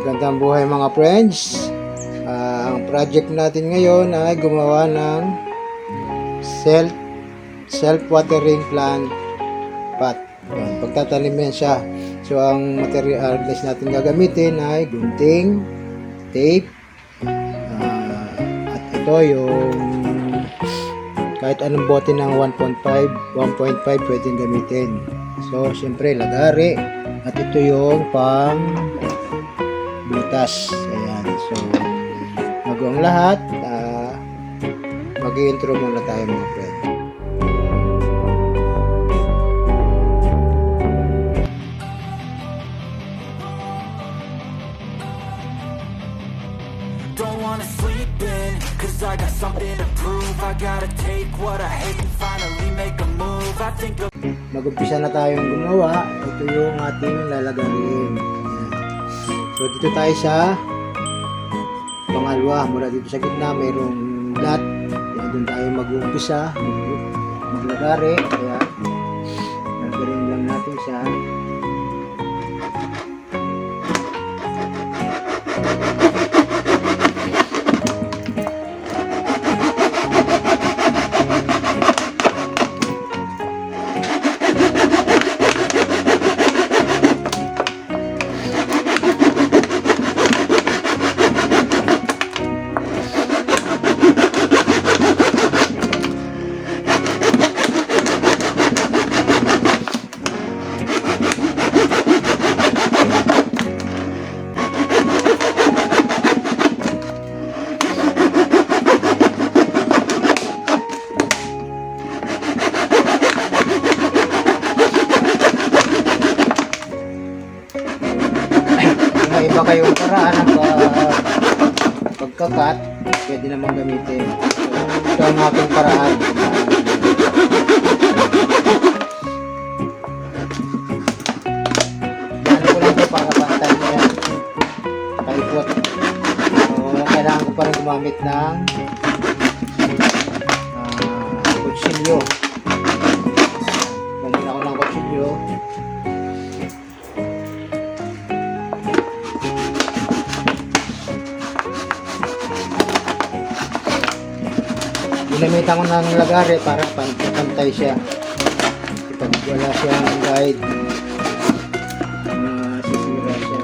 Magandang buhay mga friends. Ah, ang project natin ngayon ay gumawa ng self self watering plant pot. Yan, pagtatanim yan siya. So ang materials natin gagamitin ay gunting, tape, ah, at ito yung kahit anong bote ng 1.5, 1.5 pwedeng gamitin. So, syempre, lagari. At ito yung pang butas. Ayan. So, bago ang lahat, uh, mag-intro muna tayo mga friend. Don't wanna sleep in, cause I got something to prove I gotta take what I hate and finally make a move I think of Mag-umpisa na tayong gumawa. Ito yung ating lalagarin. So, dito tayo sa pangalawa. Mula dito sa gitna, mayroong dot. Kaya doon tayo mag-umpisa. Mag- Maglagari. Kaya, lagarin lang natin siya. Kayong paraan ng pag, pagkakat, pwede naman gamitin. So, ito ang aking paraan. Ano ko lang ito para pantay niya. Paikot. So, kailangan ko pa rin gumamit ng ah, kutsilyo. Gamit ako ng kutsilyo. Ginamitan ko ng lagari para pan- pantay siya. Kapag wala siyang guide, masisira siya.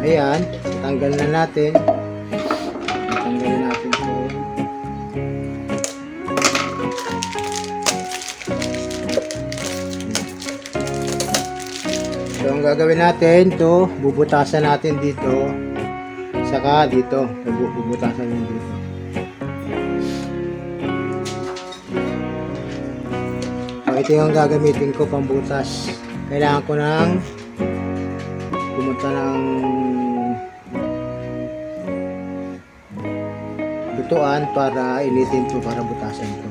Ayan, tanggal na natin. Gagawin natin, ito, bubutasan natin dito. Saka dito. Bubu- Bubutasan yun dito. So, ito yung gagamitin ko pambutas. Kailangan ko ng pumunta ng lutuan para initin to para butasan to.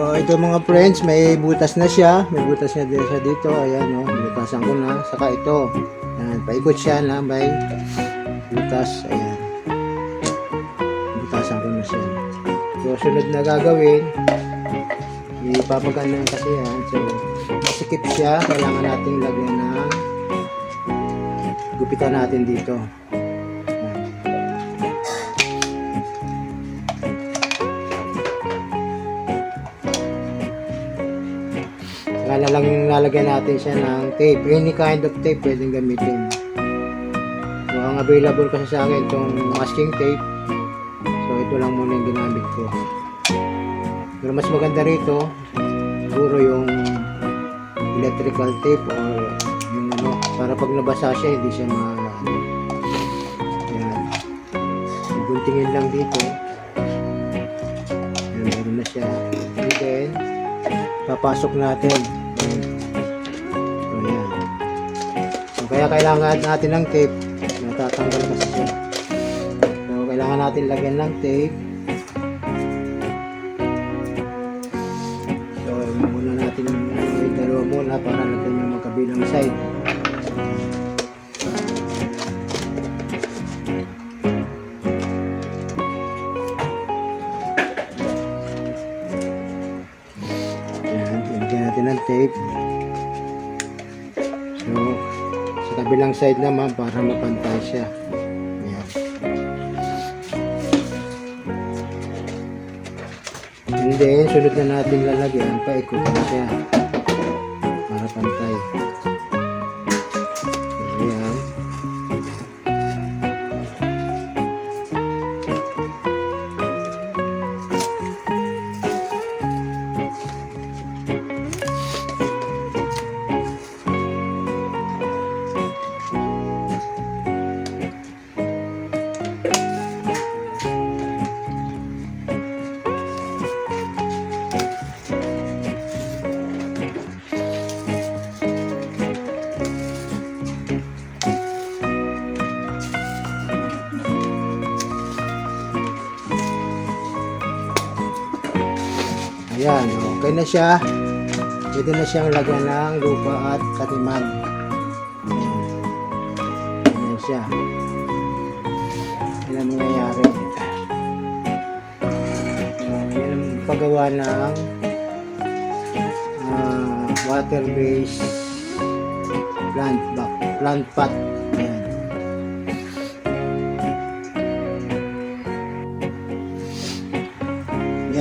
So ito mga friends, may butas na siya. May butas na din siya dito. Ayan oh, butasan ko na. Saka ito. Ayan, paikot siya na may butas. Ayan. Butasan ko na siya. So sunod na gagawin, ipapagan kasi yan. So, masikip siya. Kailangan nating lagyan ng gupitan natin dito. Saka na lang lalagyan natin siya ng tape. Any kind of tape pwedeng gamitin. So, ang available kasi sa akin itong masking tape. So, ito lang muna yung ginamit ko. Pero mas maganda rito, siguro yung electrical tape or yung ano, para pag nabasa siya, hindi siya ma... Ano, yan. Guntingin lang dito. Yan, meron na siya. And then, papasok natin. Kaya kailangan natin ng tape. Natatanggal kasi siya. So, kailangan natin lagyan ng tape. So, muna natin yung dalawa muna para natin yung magkabilang side. Ayan, lagyan natin ng tape. Kabilang side naman para mapantay siya. Ayan. And then, sunod na natin lalagyan, paikutin siya. Para pantay. Ayan. Ayan, okay na siya. Pwede na siyang lagyan ng lupa at katiman. Ayan. Ayan siya. Yan ang nangyayari. Ayan, yan ang paggawa ng ah, water-based plant, plant pot.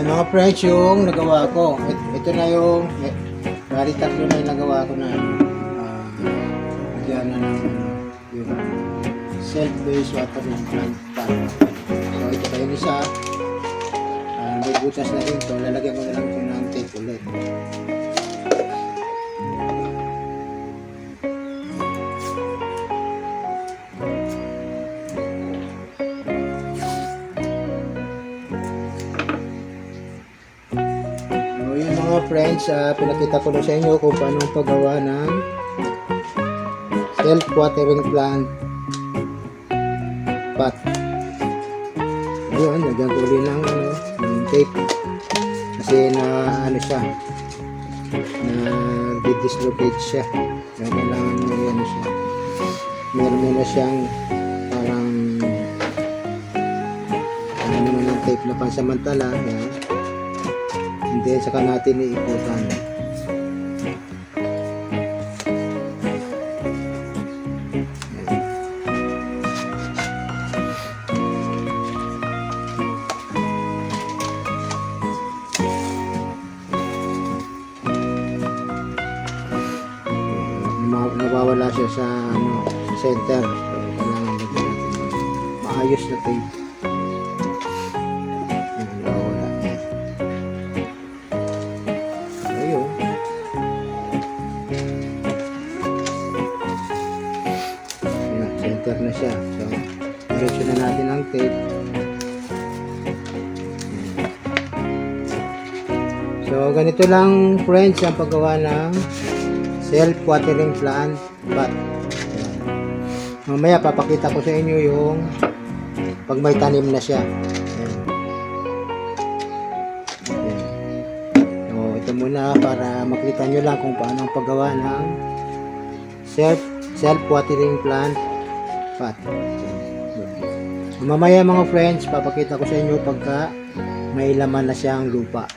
Mga friends yung nagawa ko. Ito, ito na yung, eh, bali tatlo na yung nagawa ko na ano, ah, lagyan na ng yung self-based watering plant pot. So ito pa yung isa. Ah, may butas na rin to. Lalagyan ko na lang ito ng tape ulit. Friends, ah, pinakita ko na sa inyo kung paano paggawa ng self-watering plant pot. Ayun, lagyan ko rin ng, ano, ng tape. Kasi na ano siya, na dislocate siya. Kaya kailangan mo ano siya. Meron mo na siyang parang ano naman yung tape na pansamantala. Yan. And saka natin iikutan. Siya so diretso na natin ang tape so ganito lang friends ang paggawa ng self-watering plant pot. Mamaya papakita ko sa inyo yung pag may tanim na siya. So, ito muna para makita nyo lang kung paano ang paggawa ng self self-watering plant pot. Ayan. Mamaya mga friends, papakita ko sa inyo pagka may laman na siyang lupa.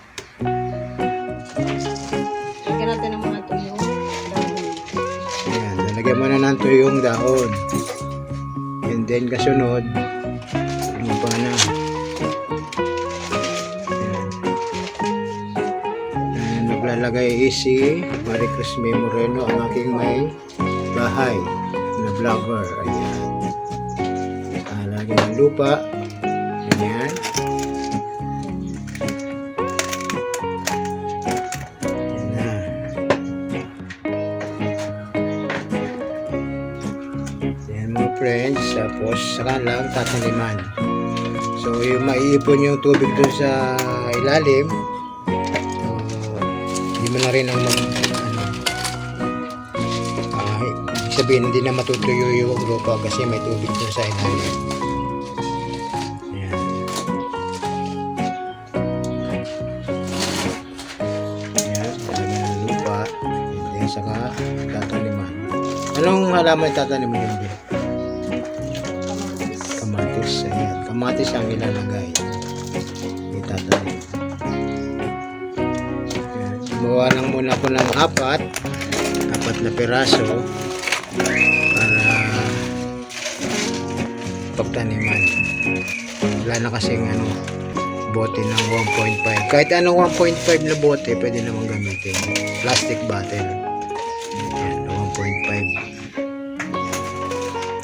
Lagyan natin ng mga tuyong dahon. Ayan, lalagyan mo na ng tuyong dahon. And then kasunod, lupa na. Ayan. Ayan, naglalagay is si Marie Cruz Moreno, ang aking may bahay na vlogger. Ayan. Ng lupa. Ayan. Ayan mga friends, tapos saka lang tataniman. So yung maiipon yung tubig doon sa ilalim, so, hindi mo na rin ang mag, ano, ah, sabihin hindi na matutuyo yung lupa kasi may tubig doon sa ilalim. Halaman itatanim mo yun? Bill? Kamatis. Ayan. Kamatis ang ilalagay. Itatanim. Gumawa lang muna ako ng apat. Apat na piraso. Para pagtaniman. Wala na kasing ano, bote ng 1.5. Kahit anong 1.5 na bote, pwede naman gamitin. Plastic bottle.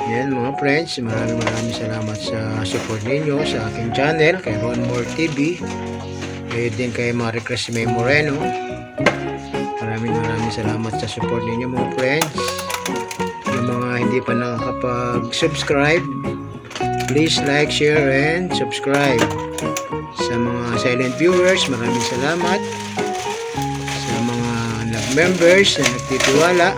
Yan mga friends, maraming maraming salamat sa support ninyo sa aking channel, kay Ron Moore TV. Kayo din kay Marie Cres May Moreno. Maraming maraming salamat sa support ninyo mga friends. Yung mga hindi pa nakakapag-subscribe, please like, share, and subscribe. Sa mga silent viewers, maraming salamat. Sa mga nag-members na nagtitiwala,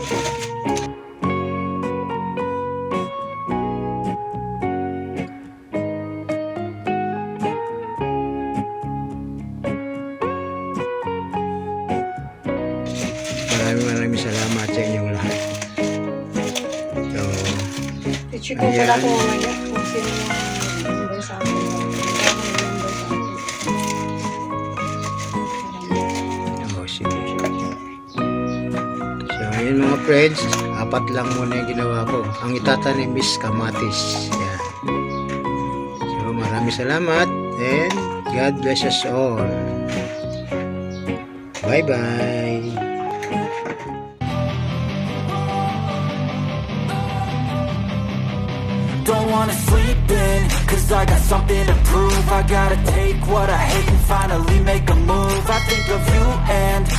Maraming maraming salamat sa inyong lahat. So, I-check ko pala kung ano kung sino yung member sa akin. Oh. So, ayun mga friends, apat lang muna yung ginawa ko. Ang itatanim is kamatis. Yan. So, maraming salamat and God bless us all. Bye-bye. wanna sleep in Cause I got something to prove. I gotta take what I hate and finally make a move. I think of you and